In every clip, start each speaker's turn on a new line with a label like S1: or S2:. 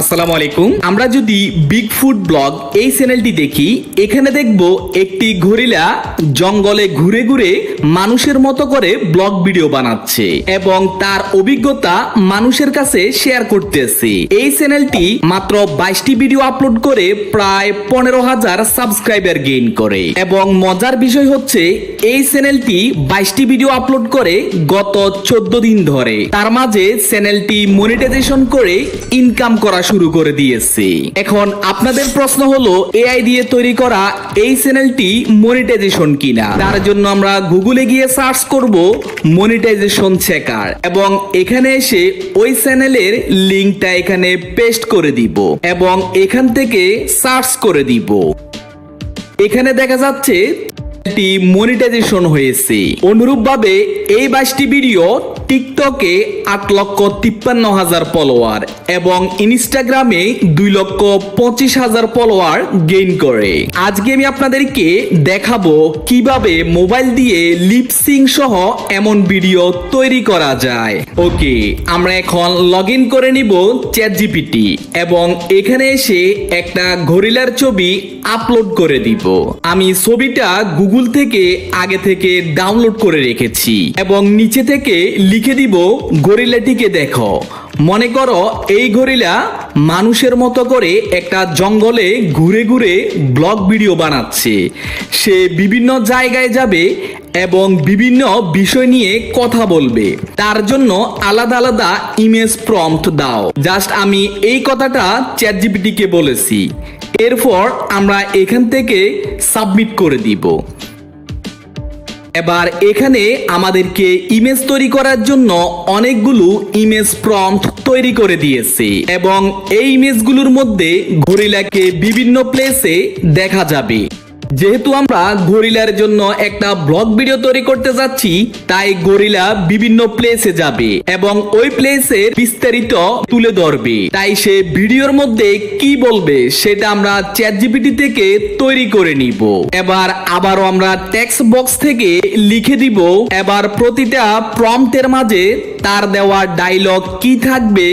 S1: আসসালামু আলাইকুম। আমরা যদি বিগ ফুড ব্লগ এই চ্যানেলটি দেখি, এখানে দেখব একটি গরিলা জঙ্গলে ঘুরে ঘুরে মানুষের মতো করে ব্লগ ভিডিও বানাচ্ছে এবং তার অভিজ্ঞতা মানুষের কাছে শেয়ার করতেছে। এই চ্যানেলটি মাত্র বাইশটি ভিডিও আপলোড করে প্রায় পনেরো হাজার সাবস্ক্রাইবার গেইন করে। এবং মজার বিষয় হচ্ছে, এই চ্যানেলটি বাইশটি ভিডিও আপলোড করে গত চোদ্দ দিন ধরে। তার মাঝে চ্যানেলটি মনিটাইজেশন করে ইনকাম করা শুরু করে দিয়েছে। এখন আপনাদের প্রশ্ন হলো এআই দিয়ে তৈরি করা এই চ্যানেলটি মনিটাইজেশন কিনা? তার জন্য আমরা গুগলে গিয়ে সার্চ করব মনিটাইজেশন চেকার এবং এখানে এসে ওই চ্যানেলের লিংকটা এখানে পেস্ট করে দিব এবং এখান থেকে সার্চ করে দিব। এখানে দেখা যাচ্ছে টি মনিটাইজেশন হয়েছে। অনুরূপভাবে এই বাইশটি ভিডিও টিকটকে আট লক্ষ তিপ্পান্ন হাজার ফলোয়ার এবং ইনস্টাগ্রামে দুই লক্ষ পঁচিশ হাজার ফলোয়ার গেইন করে। আজকে আমি আপনাদেরকে দেখাবো কীভাবে মোবাইল দিয়ে লিপসিং সহ এমন ভিডিও তৈরি করা যায়। ওকে, আমরা এখন লগ ইন করে নিব চ্যাট জিপিটি এবং এখানে এসে একটা গরিলার ছবি আপলোড করে দিব। আমি ছবিটা গুগল থেকে আগে থেকে ডাউনলোড করে রেখেছি। এবং নিচে থেকে লিখে দিব, গরিলাটিকে দেখো। মনে করো, এই গরিলা মানুষের মতো করে একটা জঙ্গলে ঘুরে ঘুরে ব্লগ ভিডিও বানাচ্ছে। সে বিভিন্ন জায়গায় যাবে এবং বিভিন্ন বিষয় নিয়ে কথা বলবে। তার জন্য আলাদা আলাদা ইমেজ প্রম্পট দাও। জাস্ট আমি এই কথাটা চ্যাট জিপিটিকে বলেছি। এরপর আমরা এখান থেকে সাবমিট করে দিব। এবার এখানে আমাদেরকে ইমেজ তৈরি করার জন্য অনেকগুলো ইমেজ প্রম্পট তৈরি করে দিয়েছে। এবং এই ইমেজগুলোর মধ্যে গরিলাকে বিভিন্ন প্লেসে দেখা যাবে। যেহেতু আমরা গরিলার জন্য একটা ব্লগ ভিডিও তৈরি করতে যাচ্ছি, তাই গরিলা বিভিন্ন প্লেসে যাবে এবং ওই প্লেসের বিস্তারিত তুলে ধরবে। তাই সে ভিডিওর মধ্যে কি বলবে সেটা আমরা চ্যাট জিপিটি থেকে তৈরি করে নিব। এবার আবারও আমরা টেক্সট বক্স থেকে লিখে দিব। এবার প্রতিটা প্রম্পটের মাঝে তার দেওয়া ডায়লগ কি থাকবে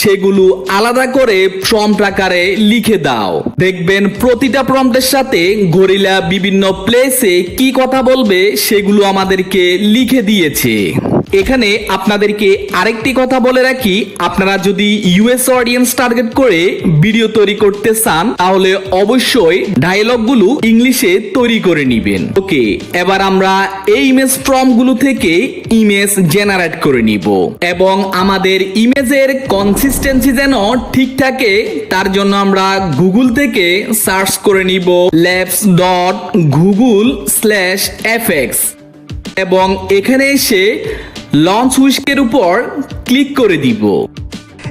S1: সেগুলো আলাদা করে প্রম্পট আকারে লিখে দাও। দেখবেন প্রতিটা প্রম্পটের সাথে গরিলা বিভিন্ন প্লেসে কি কথা বলবে সেগুলো আমাদেরকে লিখে দিয়েছে। এখানে আপনাদেরকে আরেকটি কথা বলে রাখি। আপনারা যদি ইউএস অডিয়েন্স টার্গেট করে ভিডিও তৈরি করতে চান, তাহলে অবশ্যই ডায়লগগুলো ইংলিশে তৈরি করে নিবেন। ওকে, এবার আমরা এই ইমেজ ফর্মগুলো থেকে ইমেজ জেনারেট করে নিব। এবং আমাদের ইমেজের কনসিস্টেন্সি যেন ঠিক থাকে, তার জন্য আমরা গুগল থেকে সার্চ করে নিব labs dot Google slash FX এবং এখানে এসে লঞ্চ উইস্কের উপর ক্লিক করে দিব।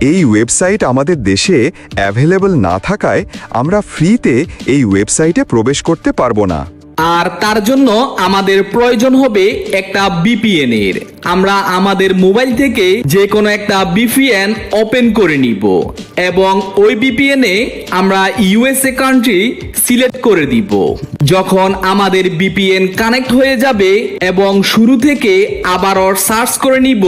S2: এই ওয়েবসাইট আমাদের দেশে অ্যাভেলেবল না থাকায় আমরা ফ্রিতে এই ওয়েবসাইটে প্রবেশ করতে পারব না।
S1: আর তার জন্য আমাদের প্রয়োজন হবে একটা বিপিএন এর। আমরা আমাদের মোবাইল থেকে যে কোনো একটা বিপিএন ওপেন করে নিব এবং ওই বিপিএন এ আমরা ইউএসএ কান্ট্রি সিলেক্ট করে দিব। যখন আমাদের বিপিএন কানেক্ট হয়ে যাবে এবং শুরু থেকে আবারও সার্চ করে নিব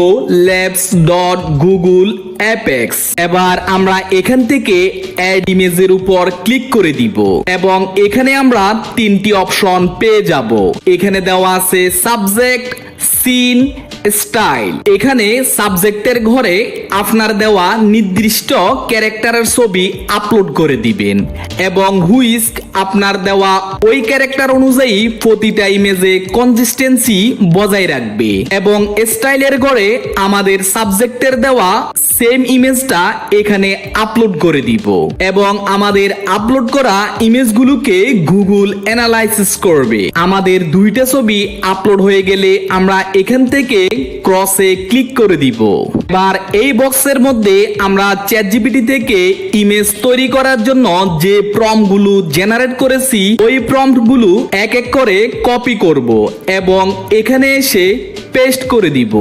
S1: ল্যাবস ডট গুগল অ্যাপেক্স এবার আমরা এখান থেকে অ্যাড ইমেজের উপর ক্লিক করে দিব এবং এখানে আমরা তিনটি অপশন পেয়ে যাব। এখানে দেওয়া আছে সাবজেক্ট সিন স্টাইল এখানে সাবজেক্টের ঘরে আপনার দেওয়া নির্দিষ্ট ক্যারেক্টারের ছবি আপলোড করে দিবেন এবং হুইস্ক আপনার দেওয়া ওই ক্যারেক্টার অনুযায়ী প্রতিটা ইমেজে কনসিস্টেন্সি বজায় রাখবে এবং স্টাইলের ঘরে আমাদের সাবজেক্টের দেওয়া সেম ইমেজটা এখানে আপলোড করে দিব এবং আমাদের আপলোড করা ইমেজগুলোকে গুগল অ্যানালাইসিস করবে। আমাদের দুইটা ছবি আপলোড হয়ে গেলে আমরা এখান থেকে ক্রসে ক্লিক করে দিব। এবার এই বক্সের মধ্যে আমরা চ্যাট জিপিটি থেকে ইমেজ তৈরি করার জন্য যে প্রমগুলো জেনারেট করেছি, ওই প্রম্পটগুলো এক এক করে কপি করব এবং এখানে এসে পেস্ট করে দিব।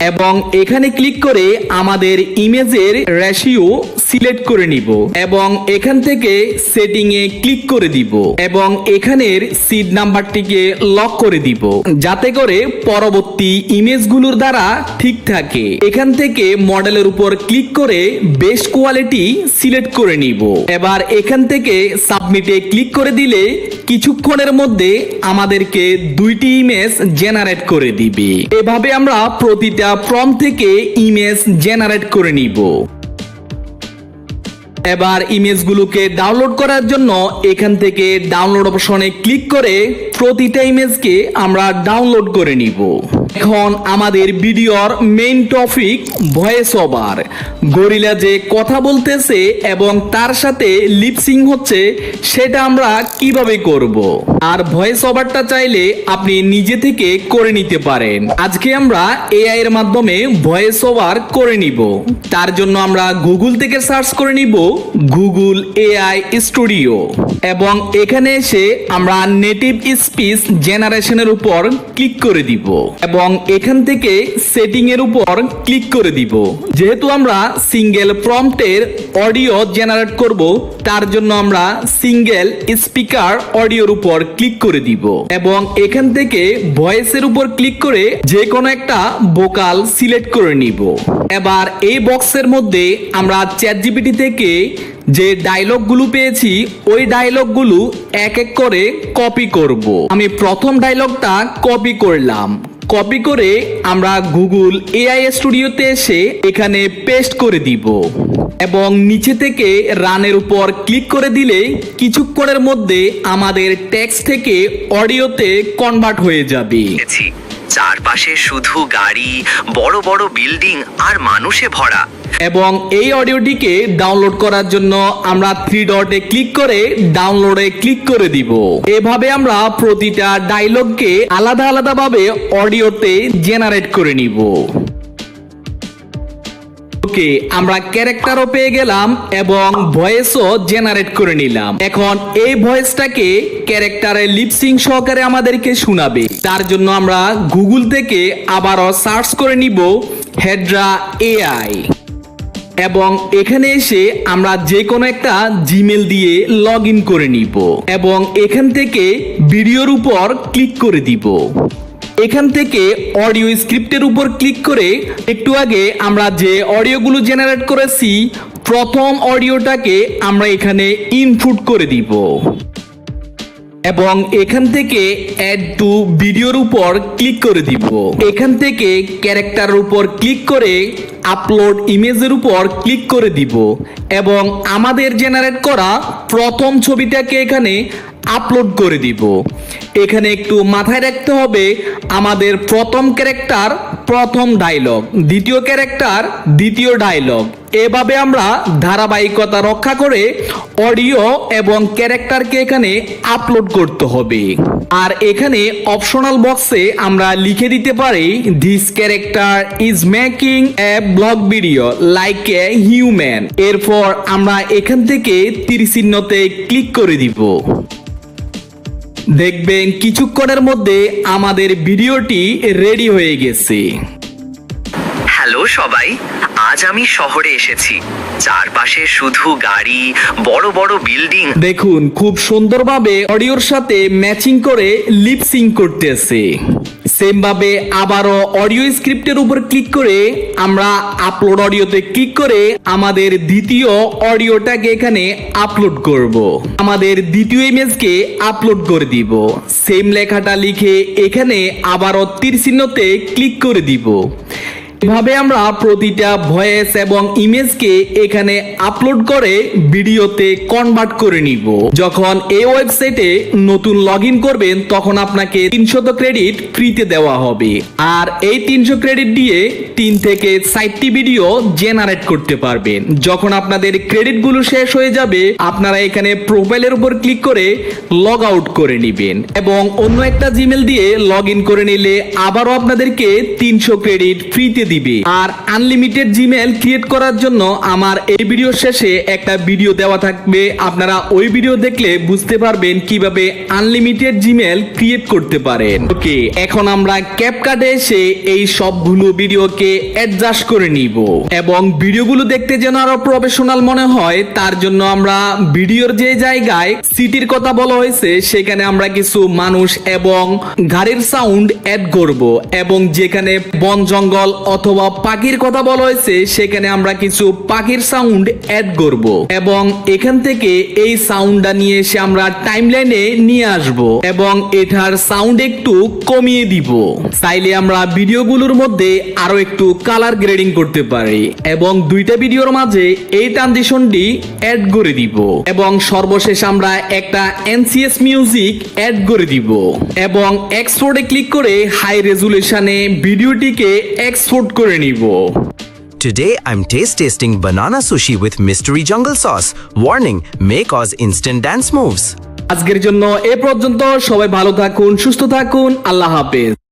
S1: এবং এখানে ক্লিক করে আমাদের ইমেজের রেশিও সিলেক্ট করে নিব এবং এখান থেকে সেটিং এ ক্লিক করে দিব এবং এখানের সিড নাম্বারটিকে লক করে দিব যাতে করে পরবর্তী ইমেজগুলোর দ্বারা ঠিক থাকে। এখান থেকে মডেলের উপর ক্লিক করে বেস্ট কোয়ালিটি সিলেক্ট করে নিব। এবার এখান থেকে সাবমিটে ক্লিক করে দিলে কিছুক্ষণের মধ্যে আমাদেরকে দুইটি ইমেজ জেনারেট করে দিবে। এভাবে আমরা প্রতিটা ফর্ম থেকে ইমেজ জেনারেট করে নিব। এবার ইমেজগুলোকে ডাউনলোড করার জন্য এখান থেকে ডাউনলোড অপশনে ক্লিক করে প্রতিটা ইমেজকে আমরা ডাউনলোড করে নিব। এখন আমাদের ভিডিওর main topic voice over gorilla যে কথা বলতেছে এবং তার সাথে লিপসিং হচ্ছে, সেটা আমরা কীভাবে করব? আর ভয়েস ওভারটা চাইলে আপনি নিজে থেকে করে নিতে পারেন। আজকে আমরা এআই এর মাধ্যমে ভয়েস ওভার করে নিব। তার জন্য আমরা গুগল থেকে সার্চ করে নিব গুগল এআই স্টুডিও এবং এখানে এসে আমরা নেটিভ স্পিচ জেনারেশনের উপর ক্লিক করে দিব। এবং এখান থেকে সেটিং এর উপর ক্লিক করে দিব। যেহেতু আমরা সিঙ্গেল প্রম্পটের অডিও জেনারেট করব, তার জন্য আমরা সিঙ্গেল স্পিকার অডিওর উপর ক্লিক করে দিব। এবং এখান থেকে ভয়েসের উপর ক্লিক করে যে কোনো একটা ভোকাল সিলেক্ট করে নিব। এবার এই বক্সের মধ্যে আমরা চ্যাট জিপিটি থেকে যে ডায়লগগুলো পেয়েছি, ওই ডায়লগগুলো এক এক করে কপি করব। আমি প্রথম ডায়লগটা কপি করলাম। কপি করে আমরা গুগল এআই স্টুডিওতে এসে এখানে পেস্ট করে দিব। এবং নিচে থেকে রানের উপর ক্লিক করে দিলে কিছুক্ষণের মধ্যে আমাদের টেক্সট থেকে অডিওতে কনভার্ট হয়ে যাবে।
S3: চারপাশে শুধু গাড়ি, বড় বড় বিল্ডিং আর মানুষে ভরা।
S1: এবং এই অডিওটিকে ডাউনলোড করার জন্য আমরা থ্রি ডটে ক্লিক করে ডাউনলোডে ক্লিক করে দিব। এভাবে আমরা প্রতিটা ডায়লগকে আলাদা আলাদা ভাবে অডিওতে জেনারেট করে নিব। ওকে, আমরা ক্যারেক্টারও পেয়ে গেলাম এবং ভয়েসও জেনারেট করে নিলাম। এখন এই ভয়েসটাকে ক্যারেক্টারে লিপসিং সহকারে আমাদেরকে শোনাবে। তার জন্য আমরা গুগল থেকে আবারও সার্চ করে নিব হেড্রা এআই এবং এখানে এসে আমরা যে কোনো একটা জিমেল দিয়ে লগ ইন করে নিব এবং এখান থেকে ভিডিওর উপর ক্লিক করে দিব। এখান থেকে অডিও স্ক্রিপ্টের উপর ক্লিক করে একটু আগে আমরা যে অডিওগুলো জেনারেট করেছি, প্রথম অডিওটাকে আমরা এখানে ইনপুট করে দিব। এবং এখান থেকে অ্যাড টু ভিডিওর উপর ক্লিক করে দিব। এখান থেকে ক্যারেক্টারের উপর ক্লিক করে আপলোড ইমেজের উপর ক্লিক করে দিব। এবং আমাদের জেনারেট করা প্রথম ছবিটাকে এখানে আপলোড করে দিব। এখানে একটু মাথায় রাখতে হবে, আমাদের প্রথম ক্যারেক্টার প্রথম ডায়লগ দ্বিতীয় ক্যারেক্টার দ্বিতীয় ডায়লগ এভাবে আমরা ধারাবাহিকতা রক্ষা করে অডিও এবং ক্যারেক্টারকে এখানে আপলোড করতে হবে। আর এখানে অপশনাল বক্সে আমরা লিখে দিতে পারি this character is making a blog video like a human এরপর আমরা এখান থেকে তীর চিহ্নতে ক্লিক করে দিব। দেখবেন কিছুক্ষণের মধ্যে আমাদের ভিডিওটি রেডি হয়ে গেছে।
S3: হ্যালো সবাই আজ আমি শহরে এসেছি। চারপাশে শুধু গাড়ি, বড় বড় বিল্ডিং।
S1: দেখুন, খুব সুন্দরভাবে অডিওর সাথে ম্যাচিং করে লিপসিং করতেছে। সেম ভাবে আবারও অডিও স্ক্রিপ্টের উপর ক্লিক করে আমরা আপলোড অডিওতে ক্লিক করে আমাদের দ্বিতীয় অডিওটাকে এখানে আপলোড করব। আমাদের দ্বিতীয় ইমেজকে আপলোড করে দিব। সেম লেখাটা লিখে এখানে আবারও তীর চিহ্নতে ক্লিক করে দিব। এভাবে আমরা প্রতিটা ভয়েস এবং ইমেজকে এখানে আপলোড করে ভিডিওতে কনভার্ট করে নিব। যখন এই ওয়েবসাইটে নতুন লগ করবেন, তখন আপনাকে তিনশত ক্রেডিট ফ্রিতে দেওয়া হবে। আর এই তিনশো ক্রেডিট দিয়ে তিন থেকে ষাটটি ভিডিও জেনারেট করতে পারবেন। যখন আপনাদের ক্রেডিটগুলো শেষ হয়ে যাবে, আপনারা এখানে প্রোফাইলের উপর ক্লিক করে লগ আউট করে নেবেন। এবং অন্য একটা জিমেল দিয়ে লগ করে নিলে আবারও আপনাদেরকে তিনশো ক্রেডিট ফ্রিতে দিবে। আর আনলিমিটেড জিমেল ক্রিয়েট করার জন্য আমার এই ভিডিও শেষে একটা ভিডিও দেওয়া থাকবে। আপনারা ওই ভিডিও দেখলে বুঝতে পারবেন কীভাবে আনলিমিটেড জিমেল ক্রিয়েট করতে পারেন। ওকে, এখন আমরা ক্যাপকাটে এসে এই সবগুলো ভিডিওকে অ্যাডজাস্ট করে নিব। এবং ভিডিওগুলো দেখতে যেন আরও প্রফেশনাল মনে হয়, তার জন্য আমরা ভিডিওর যে জায়গায় সিটির কথা বলা হয়েছে, সেখানে আমরা কিছু মানুষ এবং গাড়ির সাউন্ড অ্যাড করব। এবং যেখানে বন জঙ্গল অথবা পাখির কথা বলা হয়েছে, সেখানে আমরা কিছু পাখির সাউন্ড অ্যাড করব। এবং এখান থেকে এই সাউন্ডটা নিয়ে এসে আমরা টাইমলাইনে নিয়ে আসব এবং এটার সাউন্ড একটু কমিয়ে দিব। চাইলে আমরা ভিডিওগুলোর মধ্যে আরও একটু কালার গ্রেডিং করতে পারি এবং দুইটা ভিডিওর মাঝে এই ট্রানজিশনটি অ্যাড করে দিব। এবং সর্বশেষ আমরা একটা এনসিএস মিউজিক অ্যাড করে দিব। এবং এক্সপোর্টে ক্লিক করে হাই রেজুলেশনে ভিডিওটিকে এক্সপোর্ট করে নিব
S4: Today I'm taste tasting banana sushi with mystery jungle sauce. Warning may cause instant dance moves.
S1: আজকের জন্য এ পর্যন্ত সবাই ভালো থাকুন সুস্থ থাকুন আল্লাহ হাফেজ